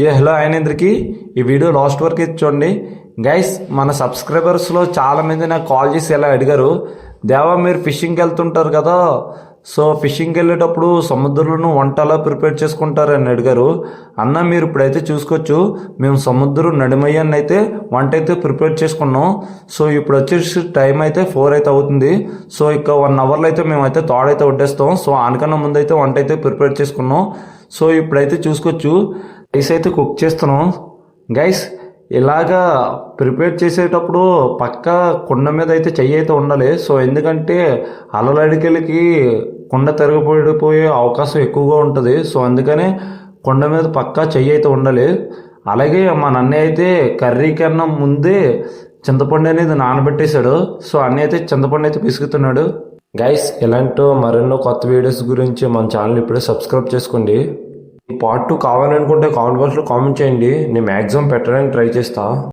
ఏ hello అయినందరికి ఈ video last వరకు చూడండి. గైస్ మన సబ్స్క్రైబర్స్లో చాలా మంది నాకు కాల్ చేసి ఎలా అడిగారు. దేవా మీరు ఫిషింగ్కి వెళ్తుంటారు కదా. సో ఫిషింగ్కి వెళ్ళేటప్పుడు సముద్రంలో వంటలా ప్రిపేర్ చేసుకుంటారని అడిగారు. అన్న మీరు ఇప్పుడైతే చూసుకోవచ్చు. మేము సముద్రం నడిమయ్యాన్ని అయితే వంట అయితే ప్రిపేర్ చేసుకున్నాం. సో ఇప్పుడు వచ్చేసి టైం అయితే ఫోర్ అయితే అవుతుంది. సో ఇక వన్ అవర్లో అయితే మేమైతే తోడైతే వడ్డేస్తాం. సో ఆనకన్నా ముందు అయితే వంట అయితే ప్రిపేర్ చేసుకున్నాం. సో ఇప్పుడైతే చూసుకోవచ్చు. రైస్ అయితే కుక్ చేస్తున్నాం. గైస్ ఇలాగా ప్రిపేర్ చేసేటప్పుడు పక్క కుండ మీద అయితే చెయ్యి అయితే ఉండాలి. సో ఎందుకంటే అలలడికలకి కుండ తిరగబడిపోయే అవకాశం ఎక్కువగా ఉంటుంది. సో అందుకనే కుండ మీద పక్కా చెయ్యి అయితే ఉండాలి. అలాగే మా నన్నయ్య అయితే కర్రీ కన్నా ముందే చింతపండు అనేది నానబెట్టేశాడు. సో అన్నీ అయితే చింతపండు అయితే పిసుకుతున్నాడు. గైస్ ఇలాంటి మరెన్నో కొత్త వీడియోస్ గురించి మన ఛానల్ ఇప్పుడే సబ్స్క్రైబ్ చేసుకోండి. పార్ట్ టూ కావాలనుకుంటే కామెంట్ బాక్స్లో కామెంట్ చేయండి. నేను మ్యాక్సిమం పెట్టడానికి ట్రై చేస్తా.